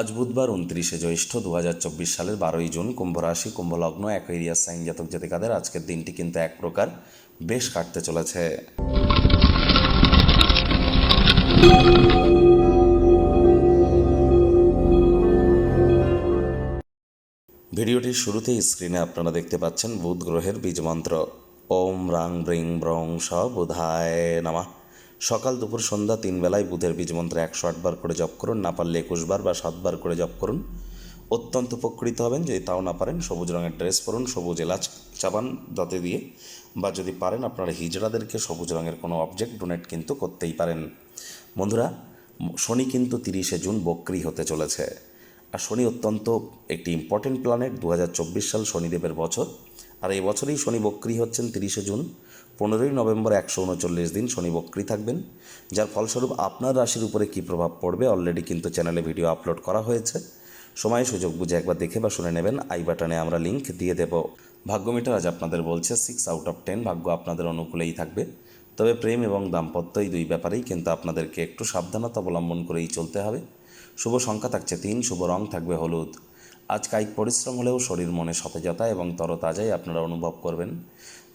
আজ বুধবার উনত্রিশে জ্যৈষ্ঠ দু হাজার চব্বিশ সালের বারোই জুন কুম্ভ রাশি কুম্ভ লগ্ন অ্যাকোয়ারিয়াস সাইন জাতক জাতিকাদের আজকের দিনটি কিন্তু এক প্রকার বেশ কাটতে চলেছে। ভিডিওটির শুরুতেই স্ক্রিনে আপনারা দেখতে পাচ্ছেন বুধ গ্রহের বীজমন্ত্র। ওম রাং ব্রিং ব্রং স বুধায় নামা। সকাল দুপুর সন্ধ্যা তিন বেলায় বুধের বীজমন্ত্র একশো আটবার করে জপ করুন, না পারলে একুশবার বা সাতবার করে জপ করুন। অত্যন্ত উপকৃত হবেন, যদি তাও না পারেন, সবুজ রঙের ড্রেস পরুন, সবুজ এলাচ চাবান দাঁতে দিয়ে, বা যদি পারেন আপনারা হিজড়াদেরকে সবুজ রঙের কোনো অবজেক্ট ডোনেট কিন্তু করতেই পারেন। বন্ধুরা, শনি কিন্তু তিরিশে জুন বক্রি হতে চলেছে। আর শনি অত্যন্ত একটি ইম্পর্টেন্ট প্ল্যানেট দু হাজার চব্বিশ সাল শনিদেবের বছর। আর এই বছরেই শনি বক্রি হচ্ছেন তিরিশে জুন। পনেরোই নভেম্বর একশো উনচল্লিশ দিন শনি বক্রি থাকবেন, যার ফলস্বরূপ আপনার রাশির উপরে কী প্রভাব পড়বে অলরেডি কিন্তু চ্যানেলে ভিডিও আপলোড করা হয়েছে। সময় সুযোগ বুঝে একবার দেখে বা শুনে নেবেন, আই বাটনে আমরা লিঙ্ক দিয়ে দেব। ভাগ্যমিটার আজ আপনাদের বলছে সিক্স আউট অফ টেন ভাগ্য আপনাদের অনুকূলেই থাকবে। তবে প্রেম এবং দাম্পত্য এই দুই ব্যাপারেই কিন্তু আপনাদেরকে একটু সাবধানতা অবলম্বন করেই চলতে হবে। শুভ সংখ্যা থাকছে তিন, শুভ রং থাকবে হলুদ। আজ কায়িক পরিশ্রম হলেও শরীর মনে সতেজতা এবং তরতাজাই আপনারা অনুভব করবেন।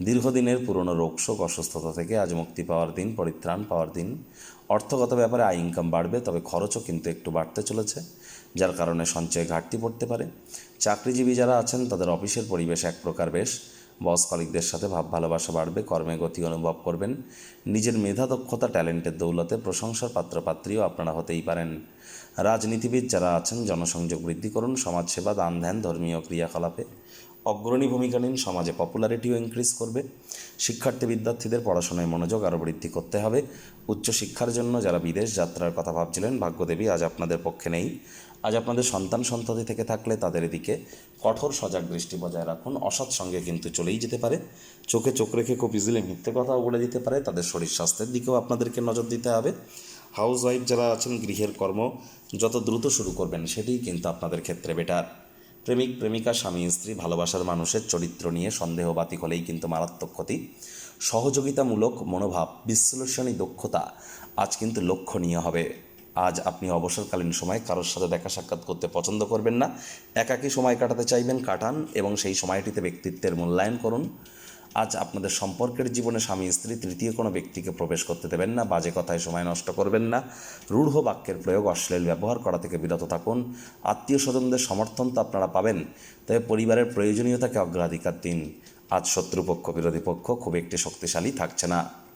দীর্ঘদিনের পুরনো রোগশোক অসুস্থতা থেকে আজ মুক্তি পাওয়ার দিন, পরিত্রাণ পাওয়ার দিন। অর্থগত ব্যাপারে আয় ইনকাম বাড়বে, তবে খরচও কিন্তু একটু বাড়তে চলেছে, যার কারণে সঞ্চয়ে ঘাটতি পড়তে পারে। চাকরিজীবী যারা আছেন, তাদের অফিসের পরিবেশ এক প্রকার বেশ। বস কলিকদের সাথে ভাব ভালোবাসা বাড়বে, কর্মে গতি অনুভব করবেন। নিজের মেধা, দক্ষতা, ট্যালেন্টের দৌলতে প্রশংসার পাত্রপাত্রীও আপনারা হতেই পারেন। রাজনীতিবিদ যারা আছেন, জনসংযোগ বৃদ্ধি করুন, সমাজসেবা, দান ধ্যান, ধর্মীয় ক্রিয়াকলাপে অগ্রণী ভূমিকা নিন সমাজে পপুলারিটিও ইনক্রিজ করবে। শিক্ষার্থী বিদ্যার্থীদের পড়াশোনায় মনোযোগ আরও বৃদ্ধি করতে হবে। উচ্চশিক্ষার জন্য যারা বিদেশ যাত্রার কথা ভাবছিলেন, ভাগ্যদেবী, আজ আপনাদের পক্ষে নেই। আজ আপনাদের সন্তান সন্ততি থেকে থাকলে তাদের এদিকে কঠোর সজাগ দৃষ্টি বজায় রাখুন। অসৎ সঙ্গে কিন্তু চলেই যেতে পারে। চোখে চোখ রেখে খুব ইজিলি মিথ্যে কথাও বলে দিতে পারে। তাদের শরীর স্বাস্থ্যের দিকেও আপনাদেরকে নজর দিতে হবে। হাউস ওয়াইফ যারা আছেন, গৃহের কর্ম, যত দ্রুত শুরু করবেন, সেটিই কিন্তু আপনাদের ক্ষেত্রে বেটার প্রেমিক, প্রেমিকা, স্বামী, স্ত্রী, ভালোবাসার মানুষের চরিত্র নিয়ে সন্দেহ বাতিক হলেই কিন্তু মারাত্মক ক্ষতি। সহযোগিতামূলক মনোভাব, বিশ্লেষণী দক্ষতা আজ কিন্তু লক্ষণীয় হবে। আজ আপনি অবসরকালীন সময় কারোর সাথে দেখা সাক্ষাৎ করতে পছন্দ করবেন না। একাকী সময় কাটাতে চাইবেন, কাটান এবং সেই সময়টিতে ব্যক্তিত্বের মূল্যায়ন করুন। আজ আপনাদের সম্পর্কের জীবনে স্বামী, স্ত্রী তৃতীয় কোনো ব্যক্তিকে প্রবেশ করতে দেবেন না, বাজে কথায় সময় নষ্ট করবেন না, রূঢ় বাক্যের প্রয়োগ, অশ্লীল ব্যবহার করা থেকে বিরত থাকুন আত্মীয় স্বজনদের সমর্থন তো আপনারা পাবেন, তবে পরিবারের প্রয়োজনীয়তাকে অগ্রাধিকার দিন। আজ শত্রুপক্ষ, বিরোধী পক্ষ খুব একটি শক্তিশালী থাকছে না।